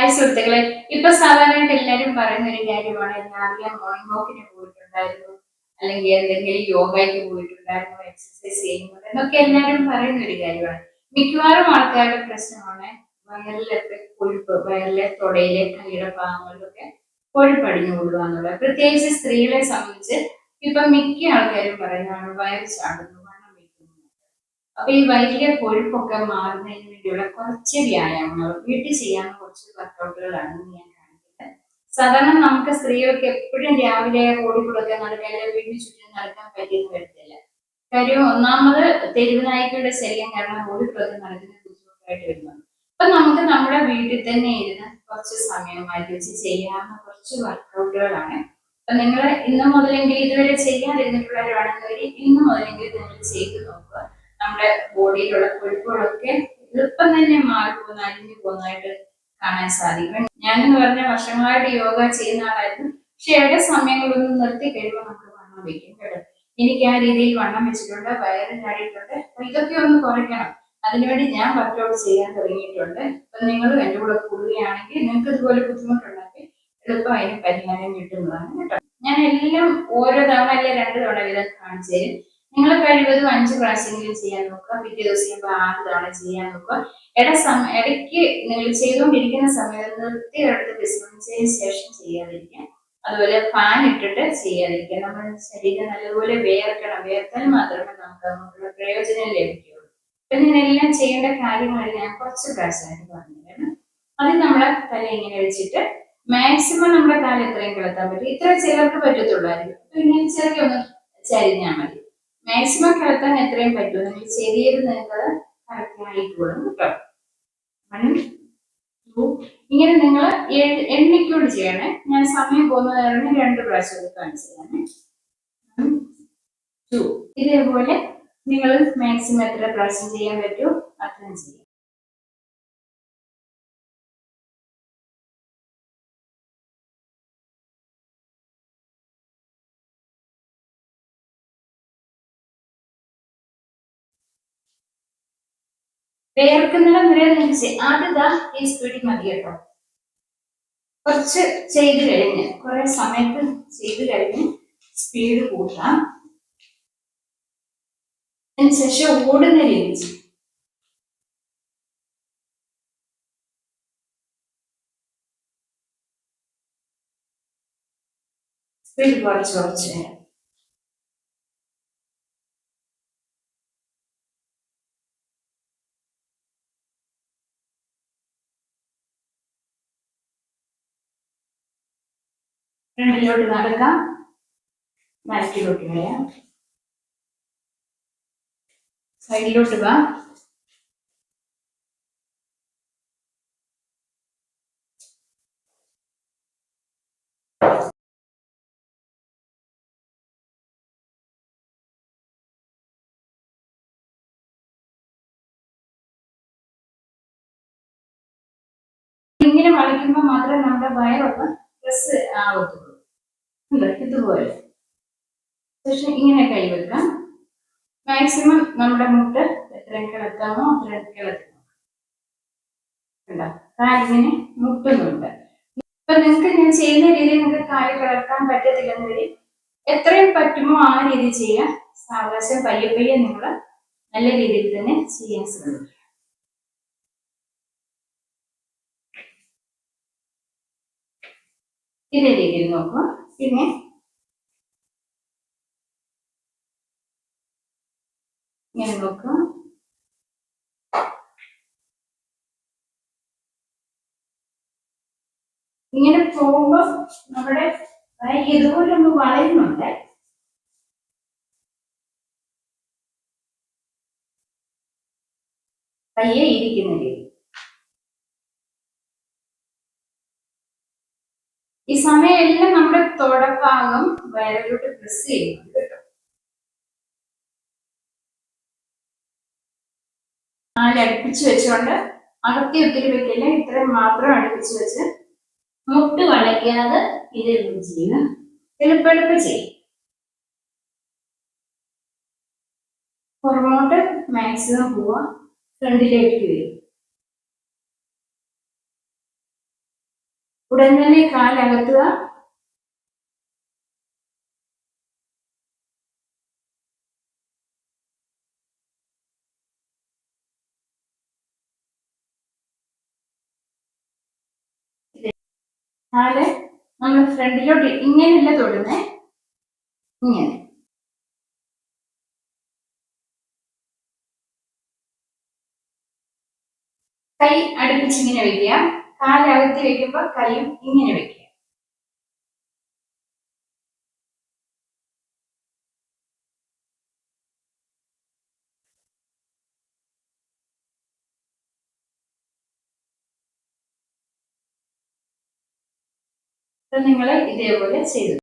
Hi സുഹൃത്തുക്കളെ. ഇപ്പൊ സാധാരണയായിട്ട് എല്ലാരും പറയുന്ന ഒരു കാര്യമാണ് രാവിലെ മോർണിംഗ് വാക്കിന് പോയിട്ടുണ്ടായിരുന്നു. അല്ലെങ്കിൽ എന്തെങ്കിലും യോഗയ്ക്ക് പോയിട്ടുണ്ടായിരുന്നു എക്സസൈസ് ചെയ്യുന്നത് എന്നൊക്കെ എല്ലാരും പറയുന്ന ഒരു കാര്യമാണ്. മിക്കവാറും ആൾക്കാരുടെ പ്രശ്നമാണ് വയറിലൊക്കെ കൊഴുപ്പ് വയറിലെ തൊടയിലെ കൈയുടെ ഭാഗങ്ങളിലൊക്കെ കൊഴുപ്പടിഞ്ഞു കൊള്ളുക എന്നുള്ളത്. പ്രത്യേകിച്ച് സ്ത്രീകളെ സംബന്ധിച്ച് ഇപ്പൊ മിക്ക ആൾക്കാരും പറയുന്നതാണ് വയർ ചാടുന്നു അപ്പൊ ഈ വൈകിയ കൊഴുപ്പൊക്കെ മാറുന്നതിന് വേണ്ടിയുള്ള കുറച്ച് വ്യായാമങ്ങൾ വീട്ടിൽ ചെയ്യാൻ കുറച്ച് വർക്കൗട്ടുകളാണ് ഞാൻ കാണിക്കുന്നത്. സാധാരണ നമുക്ക് സ്ത്രീകൾക്ക് എപ്പോഴും രാവിലെ ഓടിക്കൂടൊക്കെ നടക്കാൻ വീടിന് ചുറ്റും നടക്കാൻ പറ്റിയെന്ന് വരത്തില്ല. കാര്യം ഒന്നാമത് തെരുവ് നായ്ക്കളുടെ ശല്യം കാരണം ഓടിക്കൂടൊക്കെ നടക്കുന്ന ബുദ്ധിമുട്ടായിട്ട് വരുന്നുണ്ട്. അപ്പൊ നമുക്ക് നമ്മുടെ വീട്ടിൽ തന്നെ ഇരുന്ന് കുറച്ച് സമയം മാറ്റി വെച്ച് ചെയ്യാവുന്ന കുറച്ച് വർക്കൗട്ടുകളാണ് അപ്പൊ നിങ്ങൾ ഇന്ന് മുതലെങ്കിൽ ഇതുവരെ ചെയ്യാതിരുന്നിട്ടുള്ളവരാണെന്നുണ്ടെങ്കിൽ ഇന്ന് മുതലെങ്കിൽ നിങ്ങൾ ചെയ്തു നമ്മുടെ ബോഡിയിലുള്ള കൊഴുപ്പുകളൊക്കെ എളുപ്പം തന്നെ മാറിപ്പോകുന്ന അലിഞ്ഞു പോകുന്നതായിട്ട് കാണാൻ സാധിക്കും. ഞാനെന്ന് പറഞ്ഞ വർഷങ്ങളായിട്ട് യോഗ ചെയ്യുന്ന ആളായിരുന്നു. പക്ഷെ എവിടെ സമയങ്ങളൊന്നും നിർത്തി കഴിയുമ്പോൾ നമുക്ക് വണ്ണം വെക്കും കേട്ടോ. എനിക്ക് ആ രീതിയിൽ വണ്ണം വെച്ചിട്ടുണ്ട് വയറ് ചാടിയിട്ടുണ്ട്. അപ്പൊ ഇതൊക്കെ ഒന്ന് കുറയ്ക്കണം. അതിനുവേണ്ടി ഞാൻ വർക്കൗട്ട് ചെയ്യാൻ തുടങ്ങിയിട്ടുണ്ട്. അപ്പൊ നിങ്ങൾ എന്റെ കൂടെ കൂടുകയാണെങ്കിൽ നിങ്ങൾക്ക് ഇതുപോലെ ബുദ്ധിമുട്ടുണ്ടെങ്കിൽ എളുപ്പം അതിന് പരിഹാരം കിട്ടുന്നതാണ് കേട്ടോ. ഞാൻ എല്ലാം ഓരോ തവണ അല്ലെ രണ്ട് തവണ വീതം കാണിച്ചു തരും. നിങ്ങൾ കഴിവതും അഞ്ച് പ്രാവശ്യമെങ്കിലും ചെയ്യാൻ നോക്കുക. പിറ്റേ ദിവസം ചെയ്യുമ്പോൾ ആറ് തവണ ചെയ്യാൻ നോക്കുക. ഇട സമ ഇടയ്ക്ക് നിങ്ങൾ ചെയ്തുകൊണ്ടിരിക്കുന്ന സമയത്ത് നിർത്തിയെടുത്ത് വിശ്രമിച്ചതിന് ശേഷം ചെയ്യാതിരിക്കുക അതുപോലെ ഫാൻ ഇട്ടിട്ട് ചെയ്യാതിരിക്കുക നമ്മുടെ ശരീരം നല്ലപോലെ വേർക്കണം. വേർത്താൽ മാത്രമേ നമുക്ക് അതിനുള്ള പ്രയോജനം ലഭിക്കുകയുള്ളൂ. അപ്പൊ ഇതിനെല്ലാം ചെയ്യേണ്ട കാര്യങ്ങളിൽ ഞാൻ കുറച്ച് പ്രാവശ്യമായിട്ട് പറഞ്ഞുതരാണ് അത് നമ്മളെ തല ഇങ്ങനെ വെച്ചിട്ട് മാക്സിമം നമ്മുടെ കാലം എത്രയും കിടത്താൻ പറ്റും. ഇത്ര ചിലർക്ക് പറ്റത്തുള്ളായിരിക്കും. അപ്പൊ ഇങ്ങനെ ചെറിയ ഒന്ന് ചരിഞ്ഞാൽ മതി. മാക്സിമം കിടത്താൻ എത്രയും പറ്റും? നിങ്ങൾ ചെറിയത് കറക്റ്റ് കേട്ടോ. ടു ഇങ്ങനെ നിങ്ങൾ എണ്ണിക്കോട് ചെയ്യണേ. ഞാൻ സമയം പോകുന്നത് കാരണം രണ്ട് പ്രാവശ്യം ഇത് കാണിച്ചു തരാമേ ടു ഇതേപോലെ നിങ്ങൾ മാക്സിമം എത്ര പ്രാവശ്യം ചെയ്യാൻ പറ്റുമോ അത്രയും ചെയ്യാം. വേർക്കുന്നിടം വരെ നിങ്ങൾക്ക് ആദ്യത ആദ്യം ഈ സ്പീഡിൽ മതി കേട്ടോ. കുറച്ച് ചെയ്ത് കഴിഞ്ഞ് കുറെ സമയത്ത് ചെയ്ത് കഴിഞ്ഞ് സ്പീഡ് കൂട്ടാം. അതിനുശേഷം ഓടുന്ന രീതി സ്പീഡ് കുറച്ച് കുറച്ച്. നേരം ഫ്രണ്ടിലോട്ട് നടക്കാം. ബാക്കിലോട്ട് വരാം. സൈഡിലോട്ട് വാ. ഇങ്ങനെ വളയ്ക്കുമ്പോൾ മാത്രമേ നമ്മുടെ പ്രസ് ആവത്തുള്ളൂ ഇതുപോലെ. പക്ഷെ ഇങ്ങനെ കൈവെക്കാം മാക്സിമം നമ്മുടെ മുട്ട് എത്രയും കിളത്താമോ അത്രയും കിളത്താമോ കണ്ടോ? കാലിങ്ങനെ മുട്ടുന്നുണ്ട്. ഇപ്പൊ നിങ്ങൾക്ക് ഞാൻ ചെയ്യുന്ന രീതിയിൽ നിങ്ങൾക്ക് കാൽ കിളക്കാൻ വരെ. എത്രയും പറ്റുമോ ആ രീതി ചെയ്യാൻ സാവകാശം പയ്യെ പയ്യെ നിങ്ങൾ നല്ല രീതിയിൽ തന്നെ ചെയ്യാൻ ശ്രമിക്കുക. ഇതേ രീതിയിൽ നോക്കുക. പിന്നെ ഇങ്ങനെ നോക്കുക ഇങ്ങനെ പോകുമ്പോൾ നമ്മുടെ ഇതുപോലെ ഒന്ന് വളയുന്നുണ്ട്. കയ്യെ ഇരിക്കുന്ന രീതി സമയമെല്ലാം നമ്മുടെ തുടഭാഗം വയറിലോട്ട് പ്രസ് ചെയ്യുന്നുണ്ട് കേട്ടോ. നാല് അടുപ്പിച്ച് വെച്ചുകൊണ്ട് അകത്തി ഒത്തിരി വെക്കില്ല ഇത്രയും മാത്രം അടുപ്പിച്ച് വെച്ച് മുട്ട് വളയ്ക്കാതെ ഇത് ചെയ്യുക. എളുപ്പെളുപ്പ് ചെയ്യും. പുറമോട്ട് മാക്സിമം പോവുക. ഫ്രണ്ടിലേക്ക് വരും. ഉടൻ തന്നെ കാലകത്തുക. കാൽ നമ്മൾ ഫ്രണ്ടിലോട്ട് ഇങ്ങനെയല്ല തൊടുന്നേ? ഇങ്ങനെ. കൈ അടുപ്പിച്ച് ഇങ്ങനെ വെക്കുക. കാലകത്തി വെക്കുമ്പോൾ കൈയും ഇങ്ങനെ വെക്കുക നിങ്ങൾ ഇതേപോലെ ചെയ്തു.